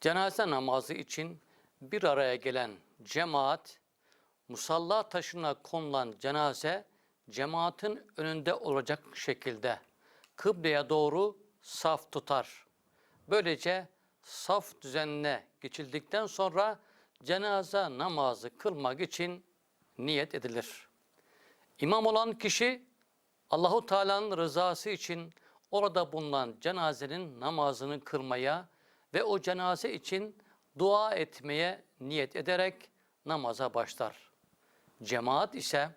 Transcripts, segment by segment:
Cenaze namazı için bir araya gelen cemaat, musalla taşına konulan cenaze, cemaatin önünde olacak şekilde kıbleye doğru saf tutar. Böylece saf düzenine geçildikten sonra cenaze namazı kılmak için niyet edilir. İmam olan kişi Allahu Teala'nın rızası için orada bulunan cenazenin namazını kılmaya ve o cenaze için dua etmeye niyet ederek namaza başlar. Cemaat ise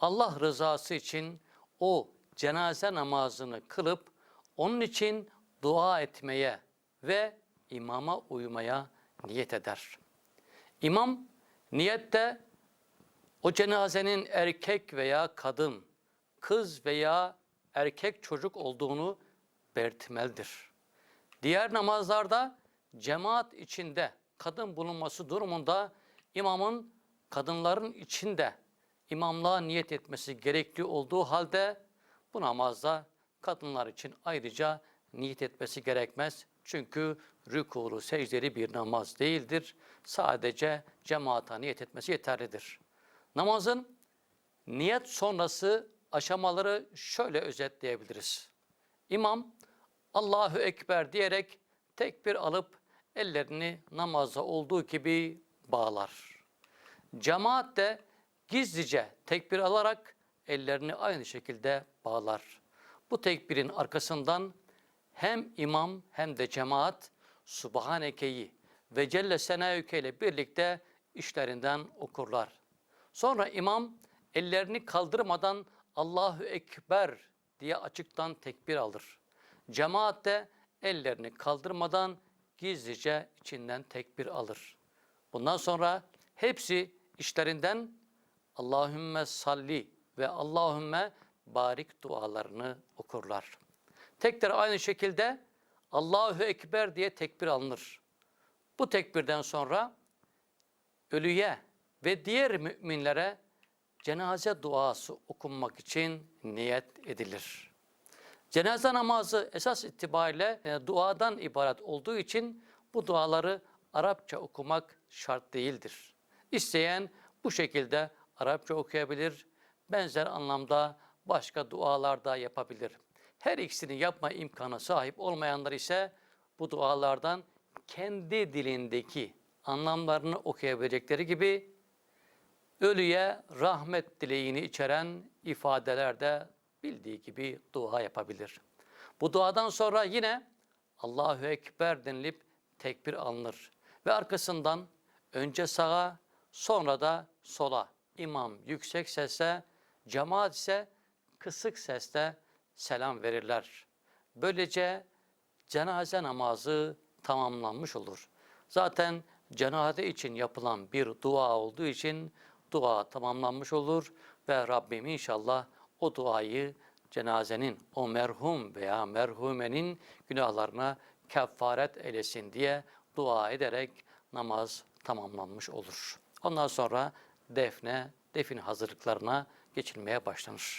Allah rızası için o cenaze namazını kılıp onun için dua etmeye ve imama uymaya niyet eder. İmam niyette o cenazenin erkek veya kadın, kız veya erkek çocuk olduğunu belirtmelidir. Diğer namazlarda cemaat içinde kadın bulunması durumunda imamın kadınların içinde imamlığa niyet etmesi gerekli olduğu halde bu namazda kadınlar için ayrıca niyet etmesi gerekmez. Çünkü rükûlu, secdeli bir namaz değildir. Sadece cemaata niyet etmesi yeterlidir. Namazın niyet sonrası aşamaları şöyle özetleyebiliriz. İmam Allahu Ekber diyerek tekbir alıp ellerini namazda olduğu gibi bağlar. Cemaat de gizlice tekbir alarak ellerini aynı şekilde bağlar. Bu tekbirin arkasından hem imam hem de cemaat Subhaneke'yi ve Celle Senayüke ile birlikte işlerinden okurlar. Sonra imam ellerini kaldırmadan Allahu Ekber diye açıktan tekbir alır. Cemaat de ellerini kaldırmadan gizlice içinden tekbir alır. Bundan sonra hepsi işlerinden Allahümme salli ve Allahümme barik dualarını okurlar. Tekrar aynı şekilde Allahu Ekber diye tekbir alınır. Bu tekbirden sonra ölüye ve diğer müminlere cenaze duası okunmak için niyet edilir. Cenaze namazı esas itibariyle e, duadan ibaret olduğu için bu duaları Arapça okumak şart değildir. İsteyen bu şekilde Arapça okuyabilir, benzer anlamda başka dualar da yapabilir. Her ikisini yapma imkanı sahip olmayanlar ise bu dualardan kendi dilindeki anlamlarını okuyabilecekleri gibi ölüye rahmet dileğini içeren ifadelerde bildiği gibi dua yapabilir. Bu duadan sonra yine Allahu Ekber denilip tekbir alınır ve arkasından önce sağa sonra da sola imam yüksek sesle cemaat ise kısık sesle selam verirler. Böylece cenaze namazı tamamlanmış olur. Zaten cenaze için yapılan bir dua olduğu için dua tamamlanmış olur ve Rabbim inşallah o duayı cenazenin, o merhum veya merhumenin günahlarına kefaret eylesin diye dua ederek namaz tamamlanmış olur. Ondan sonra defne, defin hazırlıklarına geçilmeye başlanır.